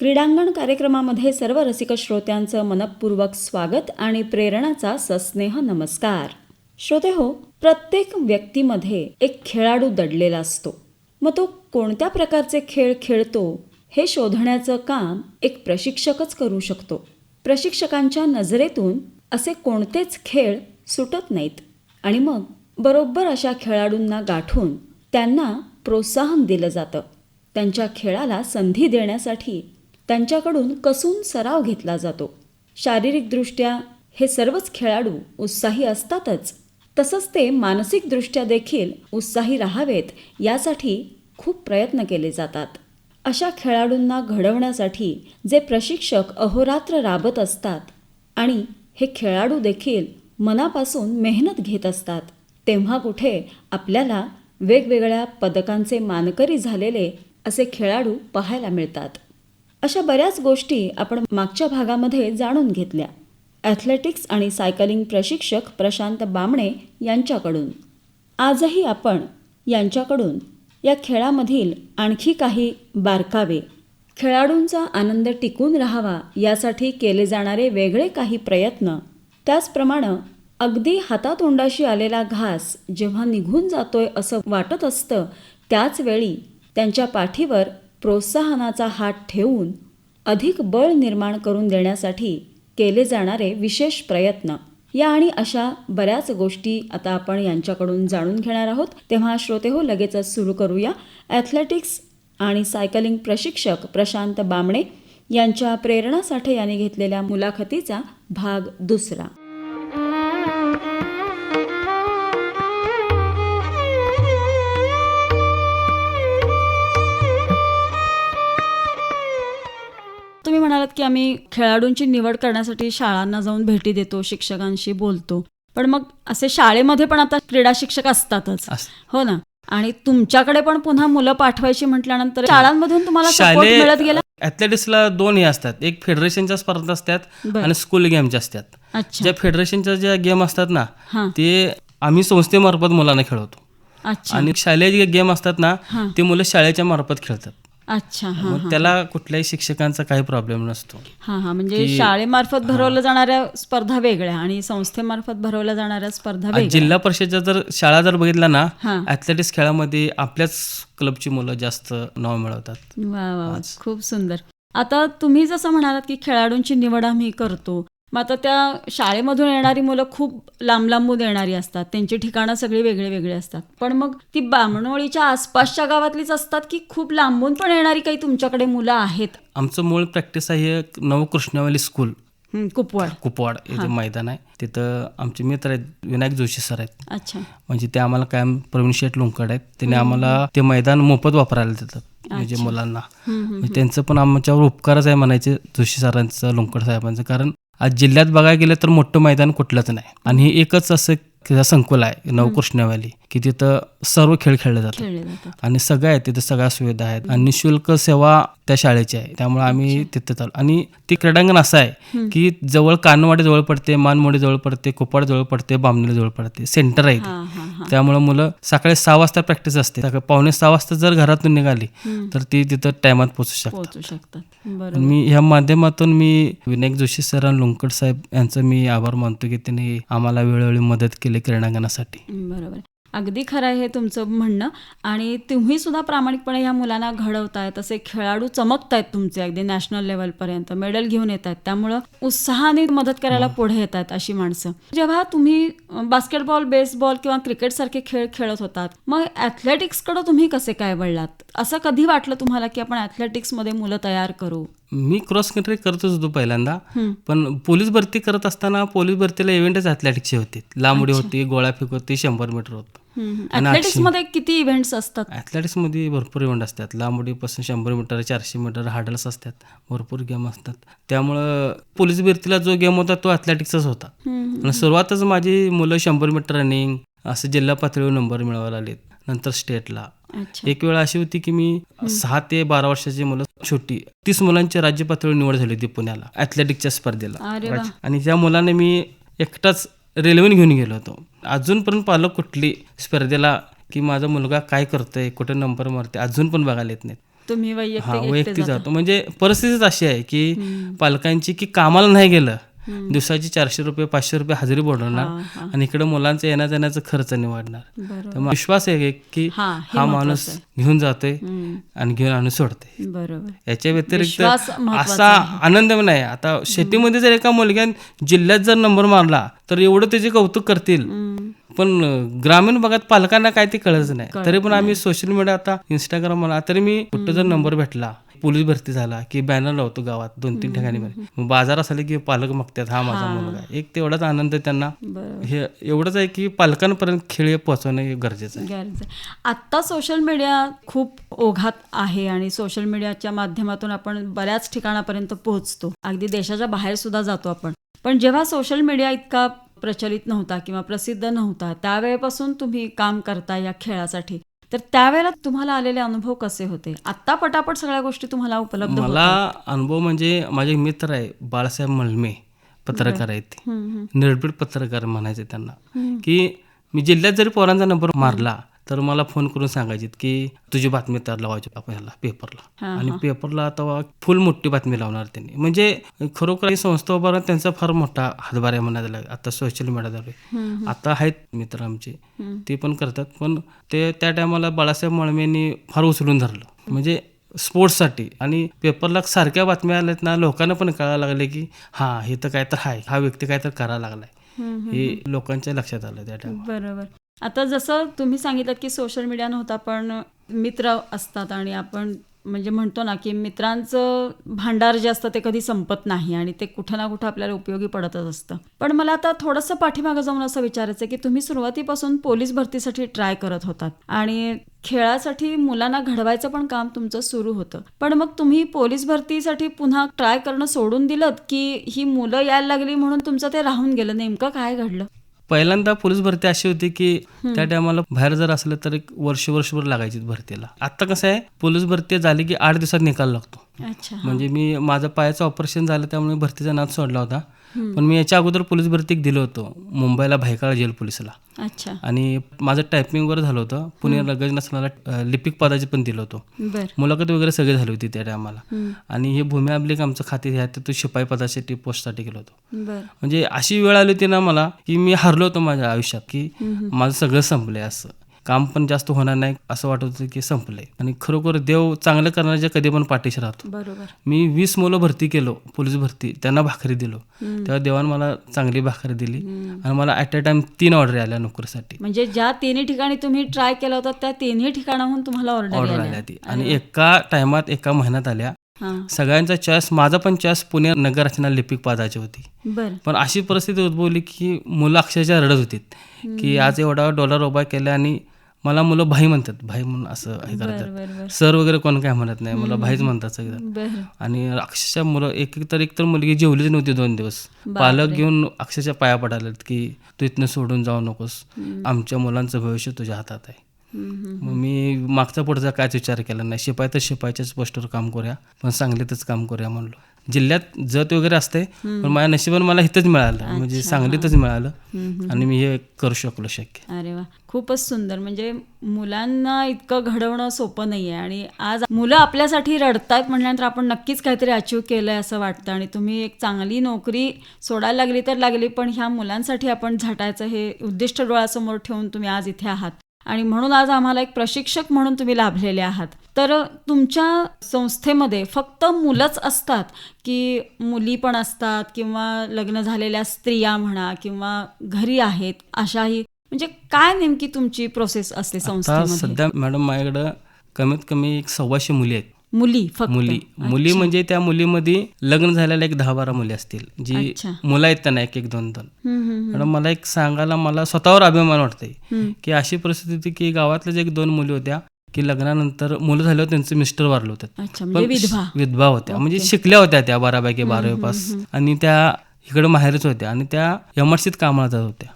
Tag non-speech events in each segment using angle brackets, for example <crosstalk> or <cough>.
क्रीडांगण कार्यक्रमामध्ये सर्व रसिक श्रोत्यांचं मनपूर्वक स्वागत आणि प्रेरणाचा सस्नेह नमस्कार. श्रोते हो प्रत्येक व्यक्तीमध्ये एक खेळाडू दडलेला असतो. मग तो कोणत्या प्रकारचे खेळ खेळतो हे शोधण्याचं काम एक प्रशिक्षकच करू शकतो. प्रशिक्षकांच्या नजरेतून असे कोणतेच खेळ सुटत नाहीत. आणि मग बरोबर अशा खेळाडूंना गाठून त्यांना प्रोत्साहन दिलं जातं. त्यांच्या खेळाला संधी देण्यासाठी त्यांच्याकडून कसून सराव घेतला जातो. शारीरिकदृष्ट्या हे सर्वच खेळाडू उत्साही असतातच. तसंच ते मानसिकदृष्ट्या देखील उत्साही राहावेत यासाठी खूप प्रयत्न केले जातात. अशा खेळाडूंना घडवण्यासाठी जे प्रशिक्षक अहोरात्र राबत असतात आणि हे खेळाडू देखील मनापासून मेहनत घेत असतात तेव्हा कुठे आपल्याला वेगवेगळ्या पदकांचे मानकरी झालेले असे खेळाडू पाहायला मिळतात. अशा बऱ्याच गोष्टी आपण मागच्या भागामध्ये जाणून घेतल्या. ॲथलेटिक्स आणि सायकलिंग प्रशिक्षक प्रशांत बामणे यांच्याकडून. आजही आपण यांच्याकडून या खेळामधील आणखी काही बारकावे खेळाडूंचा आनंद टिकून राहावा यासाठी केले जाणारे वेगळे काही प्रयत्न त्याचप्रमाणे अगदी हातातोंडाशी आलेला घास जेव्हा निघून जातोय असं वाटत असतं त्याचवेळी त्यांच्या पाठीवर प्रोत्साहनाचा हात ठेवून अधिक बळ निर्माण करून देण्यासाठी केले जाणारे विशेष प्रयत्न. या आणि अशा बऱ्याच गोष्टी आता आपण यांच्याकडून जाणून घेणार आहोत. तेव्हा श्रोते हो लगेचच सुरू करूया. ॲथलेटिक्स आणि सायकलिंग प्रशिक्षक प्रशांत बामणे यांच्या प्रेरणा साठे यांनी घेतलेल्या मुलाखतीचा भाग दुसरा. तुम्ही म्हणालात की आम्ही खेळाडूंची निवड करण्यासाठी शाळांना जाऊन भेटी देतो शिक्षकांशी बोलतो. पण मग असे शाळेमध्ये पण आता क्रीडा शिक्षक असतातच. अस- हो ना? आणि तुमच्याकडे पण पुन्हा मुलं पाठवायची म्हटल्यानंतर शाळांमधून तुम्हाला सपोर्ट मिळत गेला? ऍथलेटिक्सला दोन हे असतात. एक फेडरेशनच्या स्पर्धा असतात. आणि स्कूल गेमच्या असतात. अच्छा. ज्या फेडरेशनच्या ज्या गेम असतात ना ते आम्ही संस्थेमार्फत मुलांना खेळवतो. आणि शालेय जे गेम असतात ना. ते मुलं शाळेच्या मार्फत खेळतात. अच्छा हां मग त्याला कुठल्याही शिक्षकांचा काही प्रॉब्लेम नसतो. हां हां म्हणजे शाळेमार्फत भरवल्या जाणाऱ्या स्पर्धा वेगळ्या आणि संस्थेमार्फत भरवल्या जाणाऱ्या स्पर्धा आज वेगळ्या. जिल्हा परिषदच्या जर शाळा जर बघितला ना हां. ऍथलेटिक्स खेळामध्ये आपल्याच क्लबची मुलं जास्त नाव मिळवतात. वा वा वा. खूप सुंदर. आता तुम्ही जसं म्हणालात की खेळाडूंची निवड आम्ही करतो मग आता त्या शाळेमधून येणारी मुलं खूप लांब लांबून येणारी असतात. त्यांची ठिकाणं सगळी वेगळे वेगळे असतात. पण मग ती बामणोळीच्या आसपासच्या गावातलीच असतात की खूप लांबून पण येणारी काही तुमच्याकडे मुलं आहेत? आमचं मूळ प्रॅक्टिस आहे नवकृष्णवाली स्कूल. कुपवाड. कुपवाड हे जे मैदान आहे. तिथं आमचे मित्र आहेत विनायक जोशी सर आहेत. अच्छा. म्हणजे ते आम्हाला कायम प्रवीण शेठ लोंकड आहेत. त्यांनी आम्हाला ते मैदान मोफत वापरायला देतात म्हणजे मुलांना. त्यांचं पण आमच्यावर उपकारच आहे म्हणायचे जोशी सरांचं लोंकड साहेबांचं. कारण आज जिल्ह्यात बघायला गेलं तर मोठं मैदान कुठलंच नाही. आणि हे एकच असं संकुल आहे नवकृष्णवाली की तिथं सर्व खेळ खेळले जातात. आणि सगळं आहे तिथे सगळ्या सुविधा आहेत आणि निशुल्क सेवा त्या शाळेची आहे. त्यामुळे आम्ही तिथे चालू. आणि ती क्रीडांगण असं आहे की जवळ कानवाडी जवळ पडते मानमोडी जवळ पडते कोपाड जवळ पडते बामणेली जवळ पडते सेंटर आहे त्यामुळे मुलं सकाळी सहा वाजता प्रॅक्टिस असते. सकाळी पावणे सहा वाजता जर घरातून निघाली तर ती तिथं टायमात पोहोचू शकतात. मी ह्या माध्यमातून मी विनायक जोशी सर आणि लोंकड साहेब यांचं मी आभार मानतो की त्यांनी आम्हाला वेळोवेळी मदत केली क्रीडांगणासाठी. बरोबर. अगदी खरं आहे हे तुमचं म्हणणं. आणि तुम्ही सुद्धा प्रामाणिकपणे ह्या मुलांना घडवताय तसे खेळाडू चमकतायत तुमचे अगदी नॅशनल लेवलपर्यंत मेडल घेऊन येत आहेत त्यामुळं उत्साहाने मदत करायला पुढे येत आहेत अशी माणसं. जेव्हा तुम्ही बास्केटबॉल बेसबॉल किंवा क्रिकेट सारखे खेळ खेळत होतात मग ॲथलेटिक्सकडे तुम्ही कसे काय वळलात? असं कधी वाटलं तुम्हाला की आपण ॲथलेटिक्समध्ये मुलं तयार करू? मी क्रॉस कंट्री करतच होतो पहिल्यांदा. पण पोलीस भरती करत असताना पोलीस भरतीला इव्हेंटच ॲथलेटिक्सचे होते. लांब उडी होती गोळाफेक होती शंभर मीटर होतं. ॲथलेटिक्समध्ये किती इव्हेंट्स असतात? ॲथलेटिक्समध्ये भरपूर इव्हेंट असतात. लांब उडीपासून शंभर मीटर चारशे मीटर हार्डल्स असतात. भरपूर गेम असतात. त्यामुळं पोलीस भरतीला जो गेम होता तो ॲथलेटिक्सचाच होता. आणि सुरुवातच माझी मुलं शंभर मीटर रनिंग असं जिल्हा पातळीवर नंबर मिळवायला आलेत नंतर स्टेटला. एक वेळ अशी होती की मी सहा ते बारा वर्षाची मुलं छोटी. तीस मुलांची राज्य पातळीवर निवड झाली होती पुण्याला ॲथलेटिकच्या स्पर्धेला. आणि त्या मुलाने मी एकटाच रेल्वेने घेऊन गेलो होतो. अजूनपर्यंत पालक कुठली स्पर्धेला की माझा मुलगा काय करतोय कुठे नंबर मारते अजून पण बघायला येत नाहीत. तुम्ही वैयक्तिक जाता. म्हणजे परिस्थितीच अशी आहे की. पालकांची की कामाला नाही गेलं दिवसाची चारशे रुपये पाचशे रुपये हजेरी बोलवणार. आणि इकडे मुलांचं येण्या जाण्याचा खर्च निवडणार. तर मग विश्वास आहे की हा, माणूस. घेऊन जातोय. आणि घेऊन आणून सोडते बरोबर. याच्या व्यतिरिक्त असा आनंद नाही आता शेतीमध्ये जर एका मुलग्यान जिल्ह्यात जर नंबर मारला तर एवढं त्याचे कौतुक करतील. पण ग्रामीण भागात पालकांना काय ते कळत नाही. तरी पण आम्ही सोशल मीडिया आता इंस्टाग्राम तरी मी कुठं जर नंबर भेटला पोलीस भरती झाला की बॅनर लावतो गावात दोन तीन ठिकाणी मग बाजार असले की पालक मागतात हा माझा मुलगा. एक तेवढाच आनंद त्यांना. हे एवढंच आहे की पालकांपर्यंत खेळ पोहोचवणं हे गरजेचं आहे. आत्ता सोशल मीडिया खूप ओघात आहे आणि सोशल मीडियाच्या माध्यमातून आपण बऱ्याच ठिकाणापर्यंत पोहोचतो. अगदी देशाच्या बाहेर सुद्धा जातो आपण. पण जेव्हा सोशल मीडिया इतका प्रचलित नव्हता किंवा प्रसिद्ध नव्हता त्यावेळेपासून तुम्ही काम करता या खेळासाठी. तर त्यावेळेला तुम्हाला आलेले अनुभव कसे होते? आत्ता पटापट सगळ्या गोष्टी तुम्हाला उपलब्ध मला अनुभव म्हणजे माझे मित्र आहे बाळासाहेब मळमे पत्रकार आहेत ते. निर्भीड पत्रकार म्हणायचे त्यांना. की मी जिल्ह्यात जरी पोरांचा नंबर मारला तर मला फोन करून सांगायचे की तुझी बातमी तर लावायची आपण ह्याला पेपरला. आणि पेपरला आता फुल मोठी बातमी लावणार त्यांनी. म्हणजे खरोखर संस्था उभारणं त्यांचा फार मोठा हातभार आहे म्हणायला लागेल. आता सोशल मीडियाद्वारे आता आहेत मित्र आमचे. ते पण करतात. पण ते त्या टायमाला बाळासाहेब मळमेंनी फार उचलून धरलं. म्हणजे स्पोर्ट्ससाठी. आणि पेपरला सारख्या बातम्या आल्यात ना लोकांना पण कळायला लागले की हा हे तर काय तर आहे. हा व्यक्ती काय तर करायला लागलाय. हे लोकांच्या लक्षात आलं त्या टायमाला. बरोबर. आता जसं तुम्ही सांगितलं की सोशल मीडिया नव्हता पण मित्र असतात आणि आपण म्हणजे म्हणतो ना की मित्रांचं भांडार जे असतं ते कधी संपत नाही आणि ते कुठं ना कुठं आपल्याला उपयोगी पडतच असतं. पण मला आता थोडंसं पाठीमागं जाऊन असं विचारायचं आहे की तुम्ही सुरुवातीपासून पोलीस भरतीसाठी ट्राय करत होतात आणि खेळासाठी मुलांना घडवायचं पण काम तुमचं सुरू होतं. पण मग तुम्ही पोलीस भरतीसाठी पुन्हा ट्राय करणं सोडून दिलं की ही मुलं यायला लागली म्हणून तुमचं ते राहून गेलं? नेमकं काय घडलं? पहिल्यांदा पोलीस भरती अशी होती की त्या टायमाला बाहेर जर असलं तर एक वर्ष वर्षभर लागायची भरतीला. आता कसं आहे पोलीस भरती झाली की आठ दिवसात निकाल लागतो. म्हणजे मी माझं पायाचं ऑपरेशन झालं त्यामुळे भरतीचा नाद सोडला होता. पण मी याच्या अगोदर पोलीस भरती एक दिलं होतं मुंबईला भायकाळ जेल पोलिसला. अच्छा. आणि माझं टायपिंग वगैरे झालं होतं पुणे लगेच नसणारा लिपिक पदाचे पण दिलं होतं. बर. मुलाखत वगैरे सगळे झाली होती त्या टायमाला. आणि हे भूमी अभिलेख आमचं खाते आहे ते शिपाई पदासाठी पोस्टसाठी गेलो होतो. म्हणजे अशी वेळ आली होती ना मला की मी हरलो होतो माझ्या आयुष्यात की माझं सगळं संपलंय असं. काम पण जास्त होणार नाही असं वाटत होतं की संपलंय. आणि खरोखर देव चांगलं करण्याच्या कधी पण पाठीशी राहतो. बरोबर. मी वीस मुलं भरती केलो पोलीस भरती त्यांना भाकरी दिलो. तेव्हा देवानं मला चांगली भाकरी दिली आणि मला ॲट अ टाइम तीन ऑर्डर आल्या नोकरीसाठी. म्हणजे ज्या तिन्ही ठिकाणी तुम्ही ट्राय केला होता त्या तिन्ही ठिकाणाहून तुम्हाला ऑर्डर आल्या ती. आणि एका टायमात एका महिन्यात आल्या. सगळ्यांचा चॉईस माझा पण चॉईस पुणे नगर रचना लिपिक पदाची होती. पण अशी परिस्थिती उद्भवली की मुलं अक्षरशः रडत होती की आज एवढा डॉलर उभा केला आणि मला मुलं भाई म्हणतात. भाई म्हणून असं हे करतात. सर वगैरे कोण काय म्हणत नाही. मला भाईच म्हणतात सगळं. आणि अक्षरशः मुलं एक एक तर एक तर मुलगी जेवलीच नव्हती दोन दिवस. पालक घेऊन अक्षरशः पाया पडायला की तू इथनं सोडून जाऊ नकोस. आमच्या मुलांचं भविष्य तुझ्या हातात आहे. मग मी मागचा पुढचा कायच विचार केला नाही. शिपाई तर शिपाईच्याच पोस्टवर काम करूया. पण सांगलीतच काम करूया म्हणलो. जिल्ह्यात जत वगैरे असते पण माझ्या नशिबाने मला इथंच मिळालं. म्हणजे सांगलीतच मिळालं. आणि मी हे करू शकलो शक्य. अरे वा. खूपच सुंदर. म्हणजे मुलांना इतकं घडवणं सोपं नाही आहे आणि आज मुलं आपल्यासाठी रडतायत म्हटल्यानंतर आपण नक्कीच काहीतरी अचीव केलं आहे असं वाटतं. आणि तुम्ही एक चांगली नोकरी सोडायला लागली तर लागली पण ह्या मुलांसाठी आपण झटायचं हे उद्दिष्ट डोळ्यासमोर ठेवून तुम्ही आज इथे आहात. आणि म्हणून आज आम्हाला एक प्रशिक्षक म्हणून तुम्ही लाभलेले आहात. तर तुमच्या संस्थेमध्ये फक्त मुलंच असतात की मुली पण असतात किंवा लग्न झालेल्या स्त्रिया म्हणा किंवा घरी आहेत अशाही? म्हणजे काय नेमकी तुमची प्रोसेस असते संस्थेमध्ये? सध्या मॅडम माझ्याकडं कमीत कमी एक सव्वाशे मुली आहेत. मुली फक्त? मुली. मुली म्हणजे त्या मुलीमध्ये लग्न झालेल्या एक दहा बारा मुली असतील जी. मुलं आहेत त्यांना एक एक दोन दोन मॅडम मला एक सांगायला मला स्वतःवर अभिमान वाटतंय. की अशी परिस्थिती होती की गावातल्याच एक दोन मुली होत्या की लग्नानंतर मुलं झाल्यावर त्यांचे मिस्टर वारले होते. म्हणजे विधवा. होत्या. म्हणजे शिकल्या होत्या त्या बारापैकी बारावी पास. आणि त्या इकडे माहेरच होत्या आणि त्या एमआरसीत कामाला जात होत्या.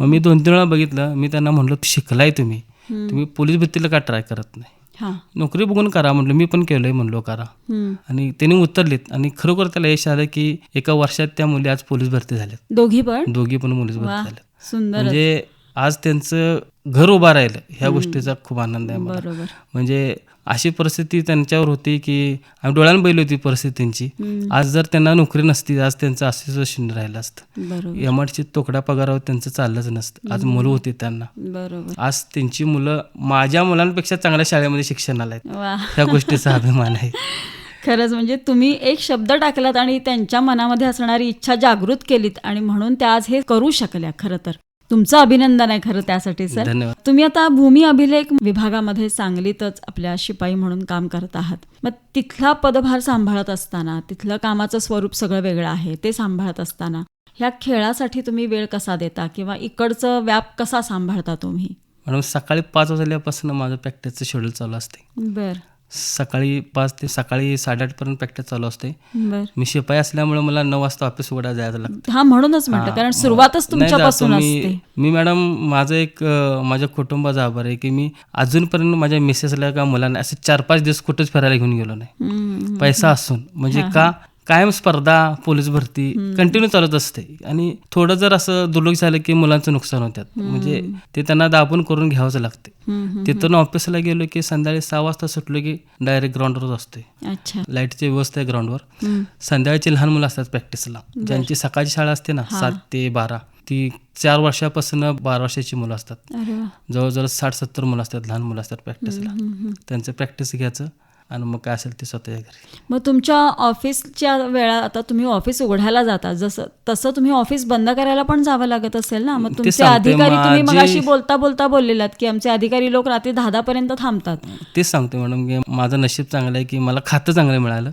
मग मी दोन तीन वेळा बघितलं. मी त्यांना म्हणलो शिकलाय तुम्ही. तुम्ही पोलीस भरतीला का ट्राय करत नाही? हा. नोकरी बघून करा म्हटलं. मी पण केलंय म्हणलो करा. आणि त्यांनी उतरलीत. आणि खरोखर त्याला यश आलं की एका वर्षात त्या मुली आज पोलीस भरती झाल्यात. दोघी पण? दोघी पण पोलीस भरती सुंदर म्हणजे आज त्यांचं घर उभा राहिलं ह्या गोष्टीचा खूप आनंद आहे मला. म्हणजे अशी परिस्थिती त्यांच्यावर होती की आम्ही डोळ्यानं बैल होती परिस्थिती त्यांची आज जर त्यांना नोकरी नसती आज त्यांचं अस्तित्व शून्य राहिलं असतं. एमआरची तोकड्या पगारावर त्यांचं चाललंच नसतं. आज मुलं होती त्यांना. बरोबर. आज त्यांची मुलं माझ्या मुलांपेक्षा चांगल्या शाळेमध्ये शिक्षणाला आहेत. ह्या गोष्टीचा अभिमान आहे. <laughs> खरंच म्हणजे तुम्ही एक शब्द टाकलात आणि त्यांच्या मनामध्ये असणारी इच्छा जागृत केलीत आणि म्हणून त्या आज हे करू शकल्या खरं तर. तुमचं अभिनंदन आहे खरं त्यासाठी सर. धन्यवाद. तुम्ही आता भूमी अभिलेख विभागामध्ये सांगलीतच आपल्या शिपाई म्हणून काम करत आहात. मग तिथला पदभार सांभाळत असताना तिथलं कामाचं स्वरूप सगळं वेगळं आहे ते सांभाळत असताना ह्या खेळासाठी तुम्ही वेळ कसा देता किंवा इकडचं व्याप कसा सांभाळता तुम्ही? मॅडम सकाळी पाच वाजल्यापासून माझं प्रॅक्टिसचं शेड्यूल चालू असते. बर. सकाळी पाच ते सकाळी साडेआठपर्यंत प्रॅक्टिस चालू असते. बर. मी शिपाई असल्यामुळे मला नऊ वाजता ऑफिस उघडा जायचं लागतं. हा म्हणूनच म्हटलं कारण सुरुवातच नाही तुमच्यापासून असते मी मी मॅडम माझं एक अं, माझ्या कुटुंबाचा आभार आहे की मी अजूनपर्यंत माझ्या मिसेसला का मुलांना असे चार पाच दिवस कुठंच फिरायला घेऊन गेलो नाही. हम्म. पैसा असून. म्हणजे का? कायम स्पर्धा पोलीस भरती कंटिन्यू चालत असते. आणि थोडं जर असं दुर्लक्ष झालं की मुलांचं नुकसान होतात म्हणजे ते त्यांना दाबून करून घ्यावंच लागते तिथून ऑफिसला गेलो की संध्याकाळी सहा वाजता सुटलो की डायरेक्ट ग्राउंडवरच अच्छा. लाईटची व्यवस्था आहे ग्राउंडवर. संध्याकाळची लहान मुलं असतात प्रॅक्टिसला ज्यांची सकाळची शाळा असते ना सात ते बारा ती चार वर्षापासून बारा वर्षाची मुलं असतात. जवळजवळ साठ सत्तर मुलं असतात लहान मुलं असतात प्रॅक्टिसला त्यांचं प्रॅक्टिस घ्यायचं. आणि मग काय असेल ते स्वतःच्या घरी. मग तुमच्या ऑफिसच्या वेळा आता तुम्ही ऑफिस उघडायला जाता जसं तसं तुम्ही ऑफिस बंद करायला पण जावं लागत असेल ना? मग तुमचे अधिकारी तुम्ही मग अशी बोलता बोलता बोललेलात की आमचे अधिकारी लोक रात्री दहा दहा पर्यंत थांबतात. तेच सांगतो मॅडम की माझं नशीब चांगलं आहे की मला खातं चांगलं मिळालं.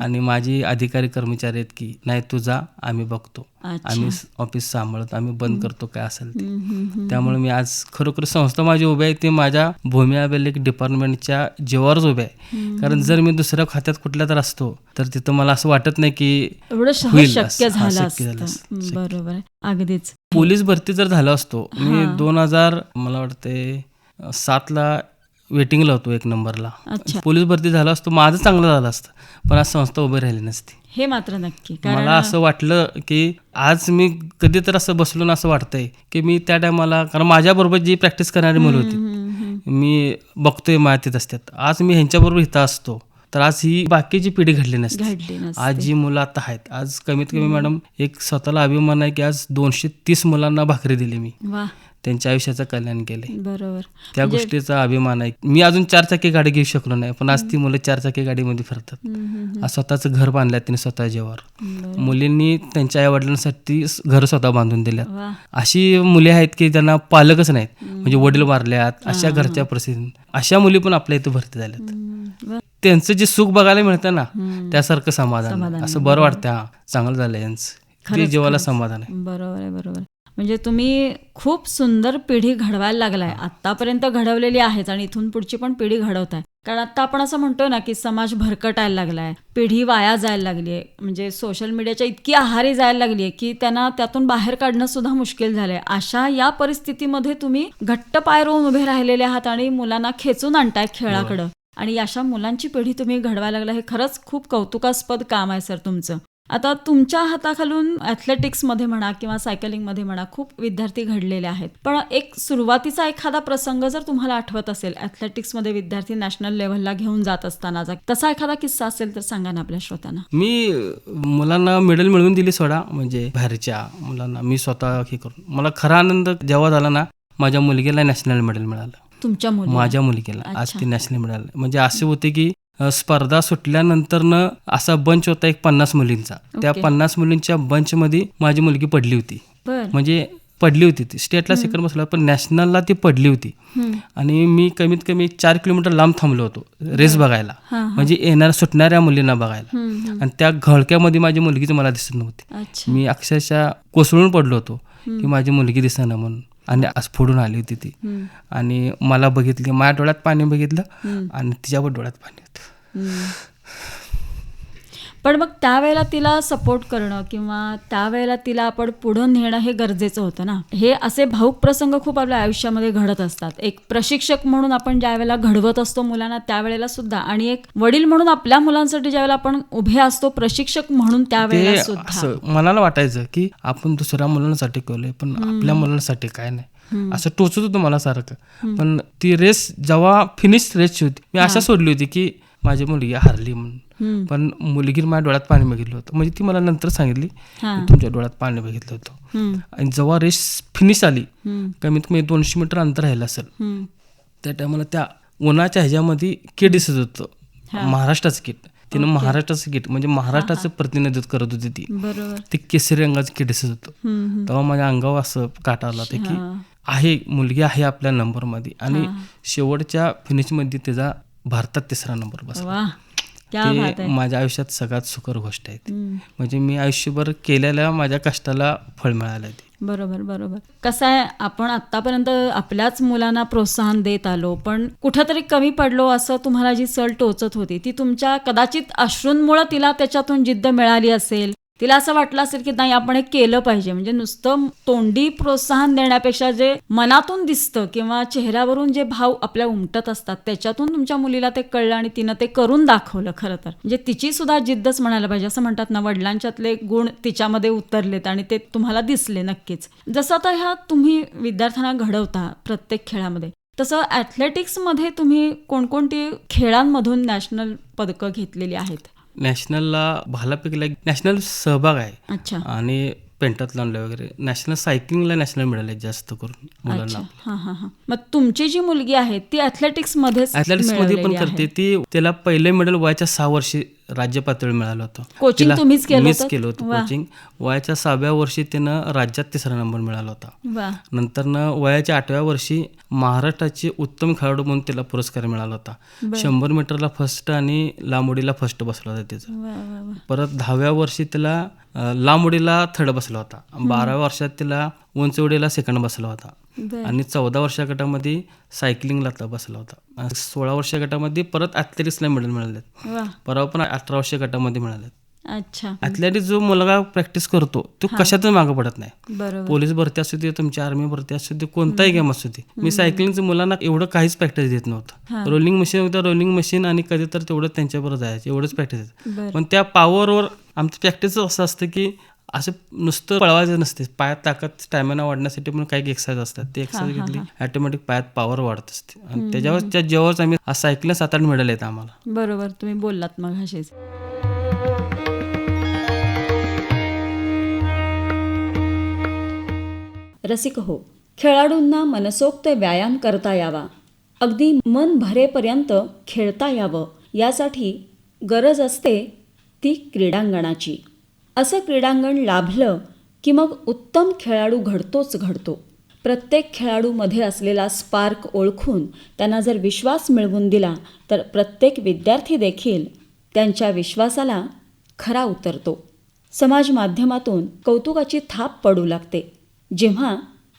आणि माझी अधिकारी कर्मचारी आहेत की नाही तू जा आम्ही बघतो. आम्ही ऑफिस सांभाळतो आम्ही बंद करतो काय असेल ते. त्यामुळे मी आज खरोखर संस्था माझी उभी आहे ती माझ्या भूमी अभिलेख डिपार्टमेंटच्या जीवावरच उभी आहे. कारण जर मी दुसऱ्या खात्यात कुठल्या तर असतो तर तिथं मला असं वाटत नाही की शक्य झालं. बरोबर अगदीच. पोलीस भरती जर झालं असतो मी दोन हजार मला वाटते सातला वेटिंगला होतो एक नंबरला. अच्छा. पोलीस भरती झालं असतो माझं चांगलं झालं असतं पण आज संस्था उभी राहिली नसती. हे मात्र नक्की मला असं वाटलं की आज मी कधी तर असं बसलो ना असं वाटतंय की मी त्या टायमाला कारण माझ्याबरोबर जी प्रॅक्टिस करणारी मुलं होती. मी बघतोय मातीत असतात. आज मी ह्यांच्याबरोबर इथं असतो तर आज ही बाकीची पिढी घडली नसते. आज जी मुलं आता आहेत आज कमीत कमी मॅडम एक स्वतःला अभिमान आहे की आज दोनशे तीस मुलांना भाकरी दिली मी. त्यांच्या आयुष्याचं कल्याण केले बरोबर. त्या गोष्टीचा अभिमान आहे. मी अजून चार चाकी गाडी घेऊ शकलो नाही पण आज ती मुलं चार चाकी गाडीमध्ये फिरतात. हम्म, हम्म, आज स्वतःचं घर बांधलं त्यांनी स्वतः जेव्हा. मुलींनी त्यांच्या आई वडिलांसाठी घर स्वतः बांधून दिलं वा. अशी मुले आहेत की त्यांना पालकच नाहीत. म्हणजे वडील वारल्यात अशा घरच्या परिस्थिती अशा मुली पण आपल्या इथं भरती झाल्यात. हम्म, वा. त्यांचं जे सुख बघायला मिळतं ना हम्म. त्यासारखं समाधान. असं बरं वाटतं. हा चांगलं झालं यांचं. ते जीवाला समाधान आहे. बरोबर आहे बरोबर. म्हणजे तुम्ही खूप सुंदर पिढी घडवायला लागलाय. आतापर्यंत घडवलेली आहेच आणि इथून पुढची पण पिढी घडवताय. कारण आता आपण असं म्हणतो ना की समाज भरकटायला लागलाय पिढी वाया जायला लागली आहे. म्हणजे सोशल मीडियाच्या इतकी आहारी जायला लागली आहे की त्यांना त्यातून बाहेर काढणं सुद्धा मुश्किल झालंय. अशा या परिस्थितीमध्ये तुम्ही घट्ट पाय रोवून उभे राहिलेले आहात आणि मुलांना खेचून आणताय खेळाकडं. आणि अशा मुलांची पिढी तुम्ही घडवायला लागला हे खरंच खूप कौतुकास्पद काम आहे सर तुमचं. आता तुमच्या हाताखालून ॲथलेटिक्समध्ये म्हणा किंवा सायकलिंगमध्ये म्हणा खूप विद्यार्थी घडलेले आहेत. पण एक सुरुवातीचा एखादा प्रसंग जर तुम्हाला आठवत असेल ॲथलेटिक्समध्ये विद्यार्थी नॅशनल लेव्हलला घेऊन जात असतानाचा तसा एखादा किस्सा असेल तर सांगा ना आपल्या श्रोत्यांना. मी मुलांना मेडल मिळवून दिली सोडा म्हणजे बाहेरच्या मुलांना. मी स्वतः हे करून मला खरा आनंद जेव्हा झाला ना माझ्या मुलगीला नॅशनल मेडल मिळालं. तुमच्या माझ्या मुलगीला. आज. ती नॅशनल मिळालं म्हणजे असे होते की स्पर्धा सुटल्यानंतरनं असा बंच होता एक पन्नास मुलींचा. त्या. पन्नास मुलींच्या बंचमध्ये माझी मुलगी पडली होती. म्हणजे पडली होती ती. स्टेटला सेकंड बसला पण नॅशनलला ती पडली होती. आणि मी कमीत कमी चार किलोमीटर लांब थांबलो होतो रेस बघायला. म्हणजे येणार सुटणाऱ्या मुलींना बघायला. आणि त्या घळक्यामध्ये माझी मुलगीच मला दिसत नव्हती. मी अक्षरशः कोसळून पडलो होतो की माझी मुलगी दिसेना म्हणून. आणि आज फोडून आली होती ती. आणि मला बघितली माझ्या डोळ्यात पाणी बघितलं. आणि तिच्यावर डोळ्यात पाणी. पण मग त्यावेळेला तिला सपोर्ट करणं किंवा त्यावेळेला तिला आपण पुढं नेणं हे गरजेचं होतं ना. हे असे भाऊक प्रसंग खूप आपल्या आयुष्यामध्ये घडत असतात. एक प्रशिक्षक म्हणून आपण ज्या वेळेला घडवत असतो मुलांना त्यावेळेला सुद्धा आणि एक वडील म्हणून आपल्या मुलांसाठी ज्यावेळेला आपण उभे असतो प्रशिक्षक म्हणून त्यावेळेला सुद्धा. मनाला वाटायचं की आपण दुसऱ्या मुलांसाठी केलंय पण आपल्या मुलांसाठी काय नाही. असं टोचत होतं मला सारखं. पण ती रेस जेव्हा फिनिश रेसची होती मी अशा सोडली होती की माझी मुलगी हारली म्हणून. पण मुलगीने माझ्या डोळ्यात पाणी बघितलं होतं म्हणजे ती मला नंतर सांगितली हा. तुमच्या डोळ्यात पाणी बघितलं होतं. आणि जेव्हा रेस फिनिश आली. कमीत कमी दोनशे मीटर अंतर राहिलं असेल. त्या टायमाला त्या उन्हाच्या ह्याच्यामध्ये किट दिसत होतं महाराष्ट्राचं किट तिनं महाराष्ट्राचं किट म्हणजे महाराष्ट्राचं प्रतिनिधित्व करत होती ती ते केसरी रंगाचं किट दिसत होतं. तेव्हा माझ्या अंगावर असं काटा आला होता की. आहे मुलगी आहे आपल्या नंबरमध्ये आणि शेवटच्या फिनिशमध्ये त्याचा भारतात तिसरा नंबर बसला ते माझ्या आयुष्यात सगळ्यात सुखर गोष्ट आहे ती. म्हणजे मी आयुष्यभर केलेल्या माझ्या कष्टाला फळ मिळालं ते. बरोबर बरोबर. कसं आहे आपण आतापर्यंत आपल्याच मुलांना प्रोत्साहन देत आलो पण कुठंतरी कमी पडलो असं तुम्हाला जी सल टोचत होती ती तुमच्या कदाचित अश्रूंमुळे तिला त्याच्यातून जिद्द मिळाली असेल. तिला असं वाटलं असेल की नाही आपण हे केलं पाहिजे. म्हणजे नुसतं तोंडी प्रोत्साहन देण्यापेक्षा जे मनातून दिसतं किंवा चेहऱ्यावरून जे भाव आपल्या उमटत असतात त्याच्यातून तुमच्या मुलीला ते कळलं आणि तिनं ते करून दाखवलं खरं तर. म्हणजे तिची सुद्धा जिद्दच म्हणायला पाहिजे. असं म्हणतात ना वडिलांच्यातले गुण तिच्यामध्ये उतरलेत आणि ते तुम्हाला दिसले नक्कीच. जसं आता ह्या तुम्ही विद्यार्थ्यांना घडवता प्रत्येक खेळामध्ये तसं ॲथलेटिक्समध्ये तुम्ही कोणकोणती खेळांमधून नॅशनल पदकं घेतलेली आहेत? नॅशनलला भालापैकीला एक नॅशनल सहभाग आहे. अच्छा. आणि पेंटातलॉनला वगैरे नॅशनल सायकलिंगला नॅशनल मिळाले जास्त करून मुलांना. अच्छा. हा हा हा. मग तुमची जी मुलगी आहे ती ऍथलेटिक्स मध्येच ऍथलेटिक्समध्ये पण. करते. ती त्याला पहिलं मेडल वयाच्या सहा वर्षी राज्य पातळी मिळालं होतं. तिला- तुम्हीच केलं मीच होतं? केलं होतं वा. कोचिंग वयाच्या सहाव्या वर्षी त्यानं राज्यात तिसरा नंबर मिळाला होता. वा नंतरनं वयाच्या आठव्या वर्षी महाराष्ट्राचे उत्तम खेळाडू म्हणून त्याला पुरस्कार मिळाला होता. शंभर मीटरला फर्स्ट आणि लांब उडीला फर्स्ट बसला होता वा परत दहाव्या वर्षी त्याला अं, लांब उडीला थर्ड बसला होता. बाराव्या वर्षात त्याला उंच उडीला सेकंड बसला होता. आणि चौदा वर्षा गटामध्ये सायकलिंगला बसला होता. सोळा वर्षा गटामध्ये परत ॲथलेटिक्सला मेडल मिळाले वा. परवा पण अठरा वर्षा गटामध्ये मिळाले अच्छा. ॲथलेटिक्स जो मुलगा प्रॅक्टिस करतो तो कशातच मागं पडत नाही. बरोबर. पोलीस भरती असू दे तुमची आर्मी भरती असू दे कोणताही गेम असू दे. मी सायकलिंगचं मुलांना एवढं काहीच प्रॅक्टिस देत नव्हतं. रोलिंग मशीन होतं रोलिंग मशीन आणि कधी तर तेवढं त्यांच्याबरोबर जायचं एवढंच प्रॅक्टिस पण त्या पॉवरवर आमचं प्रॅक्टिस असं असतं की असं नुसतं पळवायचं नसते. पायात ताकद स्टॅमिना वाढण्यासाठी पण काही एक्सरसाइज असतात. ते एक्सरसाइज घेतली ऑटोमॅटिक पायात पॉवर वाढत असते. आणि त्याच्यावर त्या जेव्हाच आम्ही आज सायकलिंग सात आठ मेडल येतं आम्हाला. बरोबर तुम्ही बोललात मग अशीच रसिक हो खेळाडूंना मनसोक्त व्यायाम करता यावा. अगदी मन भरेपर्यंत खेळता यावं. यासाठी गरज असते ती क्रीडांगणाची. असं क्रीडांगण लाभलं की मग उत्तम खेळाडू घडतोच घडतो. प्रत्येक खेळाडूमध्ये असलेला स्पार्क ओळखून त्यांना जर विश्वास मिळवून दिला तर प्रत्येक विद्यार्थी देखील त्यांच्या विश्वासाला खरा उतरतो. समाज माध्यमातून कौतुकाची थाप पडू लागते. जेव्हा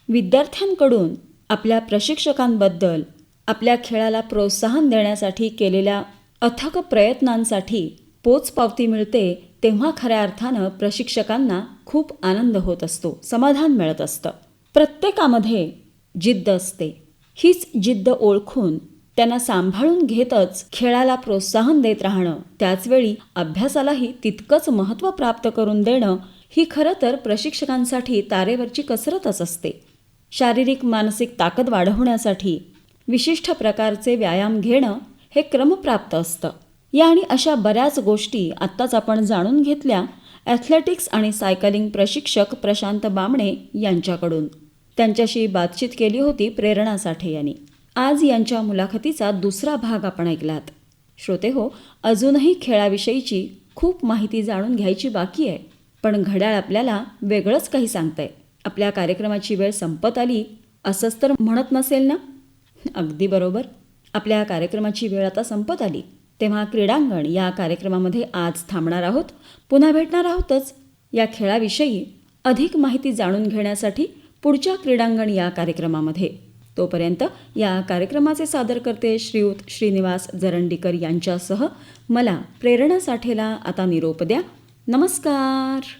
विद्यार्थ्यांकडून आपल्या प्रशिक्षकांबद्दल आपल्या खेळाला प्रोत्साहन देण्यासाठी केलेल्या अथक प्रयत्नांसाठी पोचपावती मिळते तेव्हा खऱ्या अर्थानं प्रशिक्षकांना खूप आनंद होत असतो समाधान मिळत असतं. प्रत्येकामध्ये जिद्द असते. हीच जिद्द ओळखून त्यांना सांभाळून घेतच खेळाला प्रोत्साहन देत राहणं त्याचवेळी अभ्यासालाही तितकंच महत्त्व प्राप्त करून देणं ही खरं तर प्रशिक्षकांसाठी तारेवरची कसरतच असते. शारीरिक मानसिक ताकद वाढवण्यासाठी विशिष्ट प्रकारचे व्यायाम घेणं हे क्रमप्राप्त असतं. या आणि अशा बऱ्याच गोष्टी आत्ताच आपण जाणून घेतल्या ॲथलेटिक्स आणि सायकलिंग प्रशिक्षक प्रशांत बामणे यांच्याकडून. त्यांच्याशी बातचीत केली होती प्रेरणा साठे यांनी. आज यांच्या मुलाखतीचा दुसरा भाग आपण ऐकलात. श्रोते हो अजूनही खेळाविषयीची खूप माहिती जाणून घ्यायची बाकी आहे पण घड्याळ आपल्याला वेगळंच काही सांगतंय. आपल्या कार्यक्रमाची वेळ संपत आली असंच तर म्हणत नसेल ना? अगदी बरोबर. आपल्या कार्यक्रमाची वेळ आता संपत आली. तेव्हा क्रीडांगण या कार्यक्रमामध्ये आज थांबणार आहोत. पुन्हा भेटणार आहोतच. या खेळाविषयी अधिक माहिती जाणून घेण्यासाठी पुढच्या क्रीडांगण या कार्यक्रमामध्ये. तोपर्यंत या कार्यक्रमाचे सादरकर्ते श्रीयुत श्रीनिवास जरंडीकर यांच्यासह मला प्रेरणा साठेला आता निरोप द्या. नमस्कार!